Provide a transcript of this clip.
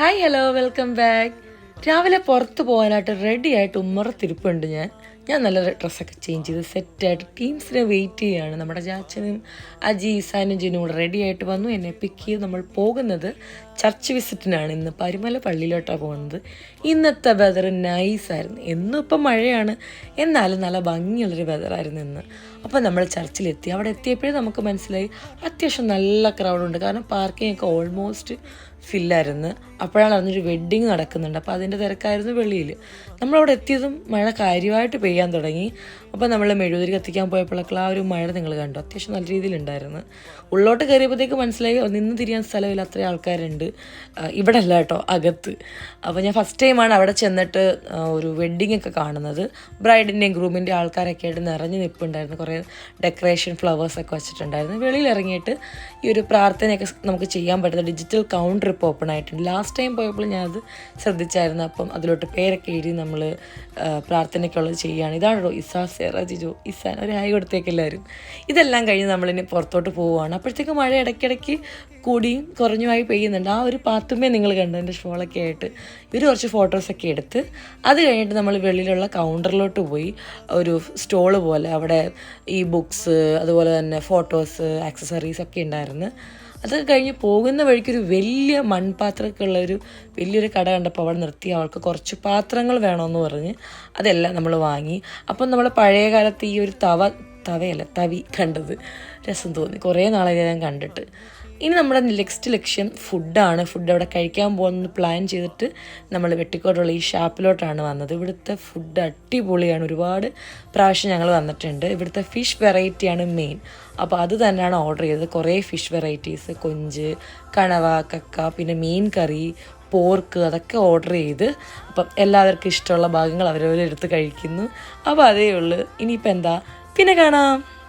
Hi hello welcome back രാവിലെ പുറത്ത് പോകാനായിട്ട് റെഡി ആയിട്ട് ഉമ്മറത്തിരിപ്പുണ്ട് ഞാൻ. ഞാൻ നല്ല ഡ്രസ്സൊക്കെ ചേഞ്ച് ചെയ്ത് സെറ്റായിട്ട് ടീംസിനെ വെയിറ്റ് ചെയ്യുകയാണ് നമ്മുടെ ചാച്ചനും അജി ഇസാനും ജിനും കൂടെ റെഡി ആയിട്ട് വന്നു. എന്നെ പിക്ക് ചെയ്ത് നമ്മൾ പോകുന്നത് ചർച്ച് വിസിറ്റിനാണ് ഇന്ന് പരിമല പള്ളിയിലോട്ടാണ് പോകുന്നത്. ഇന്നത്തെ വെതർ നൈസായിരുന്നു എന്നും ഇപ്പം മഴയാണ്. എന്നാലും നല്ല ഭംഗിയുള്ളൊരു വെതറായിരുന്നു ഇന്ന്. അപ്പം നമ്മൾ ചർച്ചിലെത്തി അവിടെ എത്തിയപ്പോഴേ നമുക്ക് മനസ്സിലായി. അത്യാവശ്യം നല്ല ക്രൗഡുണ്ട് കാരണം പാർക്കിംഗ് ഒക്കെ ഓൾമോസ്റ്റ് ഫില്ലായിരുന്നു. അപ്പോഴാണ് അറിഞ്ഞൊരു വെഡ്ഡിങ് നടക്കുന്നുണ്ട്. അപ്പോൾ അതിന്റെ തിരക്കായിരുന്നു വെളിയിൽ. നമ്മളവിടെ എത്തിയതും മഴ കാര്യമായിട്ട് പെയ്യാൻ തുടങ്ങി. അപ്പോൾ നമ്മൾ മെഴുകുതിരി കത്തിക്കാൻ പോയപ്പോഴൊക്കെ ആ ഒരു മഴ നിങ്ങൾ കണ്ടു. അത്യാവശ്യം നല്ല രീതിയിലുണ്ടായിരുന്നു ഉള്ളോട്ട് കയറിയപ്പോഴത്തേക്ക് മനസ്സിലായി "ഓ, നിന്ന് തിരിയാൻ സ്ഥലമില്ല. അത്രയും ആൾക്കാരുണ്ട്. ഇവിടെ അല്ല കേട്ടോ അകത്ത്. അപ്പോൾ ഞാൻ ഫസ്റ്റ് ടൈമാണ് അവിടെ ചെന്നിട്ട് ഒരു വെഡ്ഡിങ് ഒക്കെ കാണുന്നത്. ബ്രൈഡിന്റെയും ഗ്രൂമിന്റെ ആൾക്കാരൊക്കെ ആയിട്ട് നിറഞ്ഞു നിൽപ്പുണ്ടായിരുന്നു കുറേ ഡെക്കറേഷൻ ഫ്ലവേഴ്സൊക്കെ വെച്ചിട്ടുണ്ടായിരുന്നു. വെളിയിൽ ഇറങ്ങിയിട്ട് ഈ ഒരു പ്രാർത്ഥനയൊക്കെ നമുക്ക് ചെയ്യാൻ പറ്റുന്ന ഡിജിറ്റൽ കൗണ്ടർ ഇപ്പോൾ ഓപ്പൺ ആയിട്ടുണ്ട്. ലാസ്റ്റ് ടൈം പോയപ്പോൾ ഞാനത് ശ്രദ്ധിച്ചായിരുന്നു. അപ്പം അതിലോട്ട് പേരൊക്കെ എഴുതി നമ്മൾ പ്രാർത്ഥനയ്ക്കുള്ളത് ചെയ്യുകയാണ്. ഇതാണല്ലോ ഇസാ സെറ ഇസാൻ. ഒരു ഹായ് കൊടുത്തേക്ക് എല്ലാവരും. ഇതെല്ലാം കഴിഞ്ഞ് നമ്മളിനി പുറത്തോട്ട് പോവുകയാണ്. അപ്പോഴത്തേക്ക് മഴ ഇടയ്ക്കിടയ്ക്ക് കൂടിയും കുറഞ്ഞുമായി പെയ്യുന്നുണ്ട്. ആ ഒരു പാത്തുമേ നിങ്ങൾ കണ്ടു. എന്റെ ഷോളൊക്കെ ആയിട്ട് ഇവർ കുറച്ച് ഫോട്ടോസൊക്കെ എടുത്ത് അത് കഴിഞ്ഞിട്ട് നമ്മൾ വെളിയിലുള്ള കൗണ്ടറിലോട്ട് പോയി. ഒരു സ്റ്റോൾ പോലെ അവിടെ ഈ ബുക്സ് അതുപോലെ തന്നെ ഫോട്ടോസ് ആക്സസറീസ് ഒക്കെ ഉണ്ടായിരുന്നു. അതൊക്കെ കഴിഞ്ഞ് പോകുന്ന വഴിക്കൊരു വലിയ മൺപാത്രമൊക്കെ ഉള്ള ഒരു വലിയൊരു കട കണ്ടപ്പോൾ അവിടെ നിർത്തി. അവൾക്ക് കുറച്ച് പാത്രങ്ങൾ വേണമെന്ന് പറഞ്ഞ് അതെല്ലാം നമ്മൾ വാങ്ങി. അപ്പം നമ്മൾ പഴയ കാലത്ത് ഈ ഒരു തവ തവയല്ല തവി കണ്ടത്. രസം തോന്നി. കുറേ നാളായി ഞാൻ കണ്ടിട്ട്. ഇനി നമ്മുടെ നെക്സ്റ്റ് ലക്ഷ്യം ഫുഡാണ് ഫുഡ് അവിടെ കഴിക്കാൻ പോകുന്നത് പ്ലാൻ ചെയ്തിട്ട് നമ്മൾ വെട്ടിക്കോട്ടുള്ള ഈ ഷാപ്പിലോട്ടാണ് വന്നത്. ഇവിടുത്തെ ഫുഡ് അടിപൊളിയാണ്. ഒരുപാട് പ്രാവശ്യം ഞങ്ങൾ വന്നിട്ടുണ്ട്. ഇവിടുത്തെ ഫിഷ് വെറൈറ്റിയാണ് മെയിൻ അപ്പോൾ അത് തന്നെയാണ് ഓർഡർ ചെയ്തത്. കുറേ ഫിഷ് വെറൈറ്റീസ് കൊഞ്ച് കണവ കക്ക പിന്നെ മീൻ കറി പോർക്ക് അതൊക്കെ ഓർഡർ ചെയ്ത് അപ്പം എല്ലാവർക്കും ഇഷ്ടമുള്ള ഭാഗങ്ങൾ അവരവരെടുത്ത് കഴിക്കുന്നു. അപ്പോൾ അതേ ഉള്ളൂ. ഇനിയിപ്പോൾ എന്താ? പിന്നെ കാണാം.